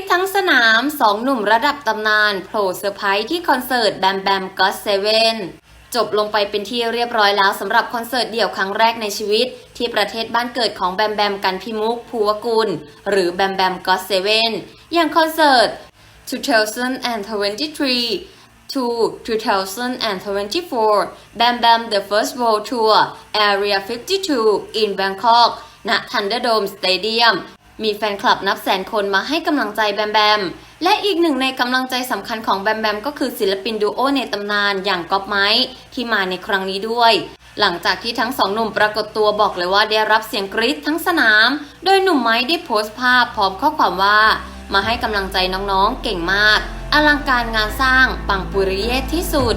ดทั้งสนามสองหนุ่มระดับตำนานโผล่เซอร์ไพรส์ที่คอนเสิร์ตแบมแบมก็เซเว่นจบลงไปเป็นที่เรียบร้อยแล้วสำหรับคอนเสิร์ตเดี่ยวครั้งแรกในชีวิต ที่ประเทศบ้านเกิดของแบมแบมกันพิมุกภูวกุล หรือแบมแบมก็เซเว่นอย่างคอนเสิร์ต 2023 to 2024 Bam Bam The First World Tour Area 52 in Bangkok ณ Thunderdome Stadium มีแฟนคลับนับแสนคนมาให้กำลังใจแบมแบม และอีกหนึ่งในกำลังใจสำคัญของแบมแบมก็คือศิลปินดูโอในตำนานอย่างก๊อปไม้ที่มาในครั้งนี้ด้วย หลังจากที่ทั้งสองหนุ่มปรากฏตัวบอกเลยว่าได้รับเสียงกรี๊ดทั้งสนาม โดยหนุ่มไม้ได้โพสต์ภาพพร้อมข้อความว่า มาให้กำลังใจน้องๆเก่งมาก อลังการงานสร้างปังปุริเยที่สุด